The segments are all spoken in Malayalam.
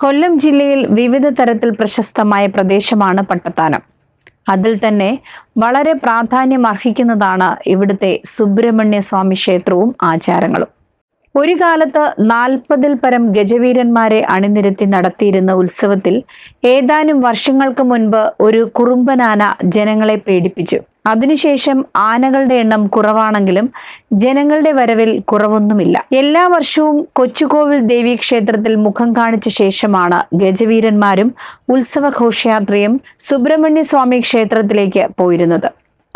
കൊല്ലം ജില്ലയിൽ വിവിധ തരത്തിൽ പ്രശസ്തമായ പ്രദേശമാണ് പട്ടത്താനം. അതിൽ തന്നെ വളരെ പ്രാധാന്യം അർഹിക്കുന്നതാണ് ഇവിടുത്തെ സുബ്രഹ്മണ്യ സ്വാമി ക്ഷേത്രവും ആചാരങ്ങളും. ഒരു കാലത്ത് നാൽപ്പതിൽ പരം ഗജവീരന്മാരെ അണിനിരത്തി നടത്തിയിരുന്ന ഉത്സവത്തിൽ ഏതാനും വർഷങ്ങൾക്ക് മുൻപ് ഒരു കുറുമ്പനാന ജനങ്ങളെ പേടിപ്പിച്ചു. അതിനുശേഷം ആനകളുടെ എണ്ണം കുറവാണെങ്കിലും ജനങ്ങളുടെ വരവിൽ കുറവൊന്നുമില്ല. എല്ലാ വർഷവും കൊച്ചുകോവിൽ ദേവീക്ഷേത്രത്തിൽ മുഖം കാണിച്ച ശേഷമാണ് ഗജവീരന്മാരും ഉത്സവഘോഷയാത്രയും സുബ്രഹ്മണ്യ സ്വാമി ക്ഷേത്രത്തിലേക്ക് പോയിരുന്നത്.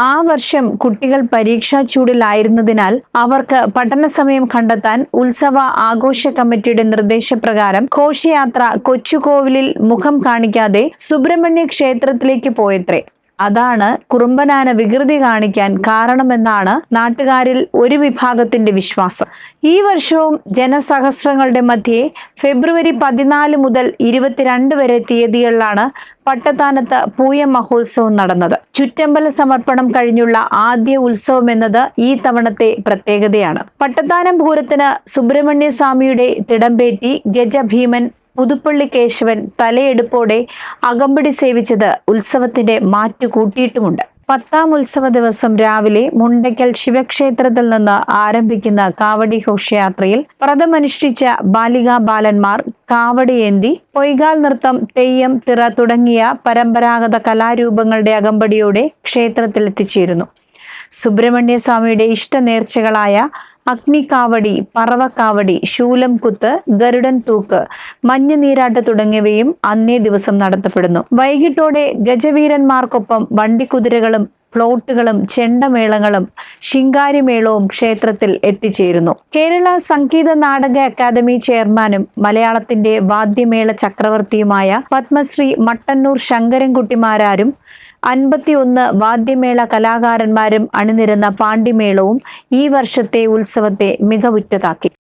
ആ വർഷം കുട്ടികൾ പരീക്ഷാ ചൂടിലായിരുന്നതിനാൽ അവർക്ക് പഠന സമയം കണ്ടെത്താൻ ഉത്സവ ആഘോഷ കമ്മിറ്റിയുടെ നിർദ്ദേശപ്രകാരം ഘോഷയാത്ര കൊച്ചുകോവിലിൽ മുഖം കാണിക്കാതെ സുബ്രഹ്മണ്യ ക്ഷേത്രത്തിലേക്ക് പോയത്രേ. അതാണ് കുറുമ്പനാന വികൃതി കാണിക്കാൻ കാരണമെന്നാണ് നാട്ടുകാരിൽ ഒരു വിഭാഗത്തിന്റെ വിശ്വാസം. ഈ വർഷവും ജനസഹസ്രങ്ങളുടെ മധ്യേ ഫെബ്രുവരി പതിനാല് മുതൽ ഇരുപത്തിരണ്ട് വരെ തീയതികളിലാണ് പട്ടത്താനത്ത് പൂയ മഹോത്സവം നടന്നത്. ചുറ്റമ്പല സമർപ്പണം കഴിഞ്ഞുള്ള ആദ്യ ഉത്സവം എന്നത് ഈ തവണത്തെ പ്രത്യേകതയാണ്. പട്ടത്താനം പൂരത്തിന് സുബ്രഹ്മണ്യ സ്വാമിയുടെ തിടമ്പേറ്റി ഗജഭീമൻ പുതുപ്പള്ളി കേശവൻ തലയെടുപ്പോടെ അകമ്പടി സേവിച്ചത് ഉത്സവത്തിന്റെ മാറ്റു കൂട്ടിയിട്ടുമുണ്ട് പത്താം ഉത്സവ ദിവസം രാവിലെ മുണ്ടയ്ക്കൽ ശിവക്ഷേത്രത്തിൽ നിന്ന് ആരംഭിക്കുന്ന കാവടി ഘോഷയാത്രയിൽ വ്രതമനുഷ്ഠിച്ച ബാലികാ ബാലന്മാർ കാവടിയേന്തി പൊയ്കാൽ നൃത്തം തെയ്യം തിറ തുടങ്ങിയ പരമ്പരാഗത കലാരൂപങ്ങളുടെ അകമ്പടിയോടെ ക്ഷേത്രത്തിൽ എത്തിച്ചേരുന്നു സുബ്രഹ്മണ്യ സ്വാമിയുടെ ഇഷ്ടനേർച്ചകളായ അഗ്നിക്കാവടി പറവക്കാവടി ശൂലം കുത്ത് ഗരുഡൻ തൂക്ക് മഞ്ഞുനീരാട്ട് തുടങ്ങിയവയും അന്നേ ദിവസം നടത്തപ്പെടുന്നു. വൈകിട്ടോടെ ഗജവീരന്മാർക്കൊപ്പം വണ്ടിക്കുതിരകളും ഫ്ലോട്ടുകളും ചെണ്ടമേളങ്ങളും ശിങ്കാരിമേളവും ക്ഷേത്രത്തിൽ എത്തിച്ചേരുന്നു. കേരള സംഗീത നാടക അക്കാദമി ചെയർമാനും മലയാളത്തിന്റെ വാദ്യമേള ചക്രവർത്തിയുമായ പത്മശ്രീ മട്ടന്നൂർ ശങ്കരൻകുട്ടിമാരാരും അൻപത്തിയൊന്ന് വാദ്യമേള കലാകാരന്മാരും അണിനിരുന്ന പാണ്ടിമേളവും ഈ വർഷത്തെ ഉത്സവത്തെ മികവുറ്റതാക്കി.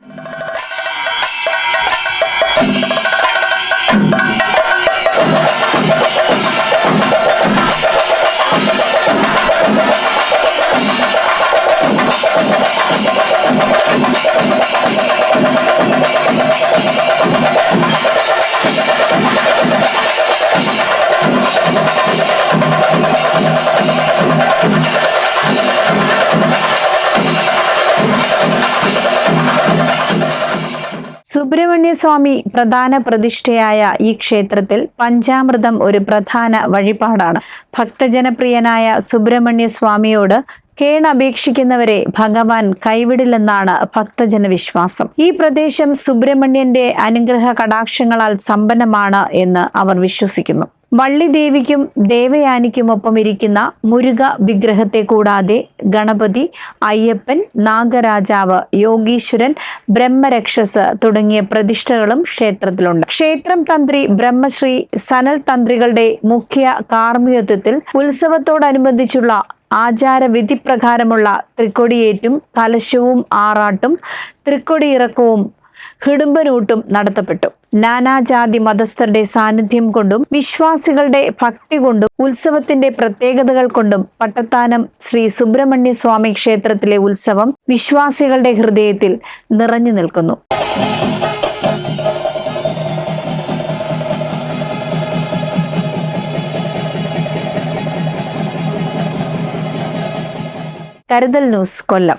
സുബ്രഹ്മണ്യ സ്വാമി പ്രധാന പ്രതിഷ്ഠയായ ഈ ക്ഷേത്രത്തിൽ പഞ്ചാമൃതം ഒരു പ്രധാന വഴിപാടാണ്. ഭക്തജനപ്രിയനായ സുബ്രഹ്മണ്യ സ്വാമിയോട് കേണപേക്ഷിക്കുന്നവരെ ഭഗവാൻ കൈവിടില്ലെന്നാണ് ഭക്തജന വിശ്വാസം ഈ പ്രദേശം സുബ്രഹ്മണ്യന്റെ അനുഗ്രഹ കടാക്ഷങ്ങളാൽ സമ്പന്നമാണ് എന്ന് അവർ വിശ്വസിക്കുന്നു. വള്ളിദേവിക്കും ദേവയാനിക്കുമൊപ്പം ഇരിക്കുന്ന മുരുക വിഗ്രഹത്തെ കൂടാതെ ഗണപതി അയ്യപ്പൻ നാഗരാജാവ് യോഗീശ്വരൻ ബ്രഹ്മരക്ഷസ് തുടങ്ങിയ പ്രതിഷ്ഠകളും ക്ഷേത്രത്തിലുണ്ട്. ക്ഷേത്രം തന്ത്രി ബ്രഹ്മശ്രീ സനൽ തന്ത്രികളുടെ മുഖ്യ കാർമ്മികത്വത്തിൽ ഉത്സവത്തോടനുബന്ധിച്ചുള്ള ആചാരവിധി പ്രകാരമുള്ള തൃക്കൊടിയേറ്റും കലശവും ആറാട്ടും തൃക്കൊടിയിറക്കവും ഹിടുമ്പനൂട്ടും നടത്തപ്പെട്ടു. നാനാജാതി മതസ്ഥരുടെ സാന്നിധ്യം കൊണ്ടും വിശ്വാസികളുടെ ഭക്തി കൊണ്ടും ഉത്സവത്തിന്റെ പ്രത്യേകതകൾ കൊണ്ടും പട്ടത്താനം ശ്രീ സുബ്രഹ്മണ്യ സ്വാമി ക്ഷേത്രത്തിലെ ഉത്സവം വിശ്വാസികളുടെ ഹൃദയത്തിൽ നിറഞ്ഞു നിൽക്കുന്നു. കരുതൽ ന്യൂസ് കൊല്ലം.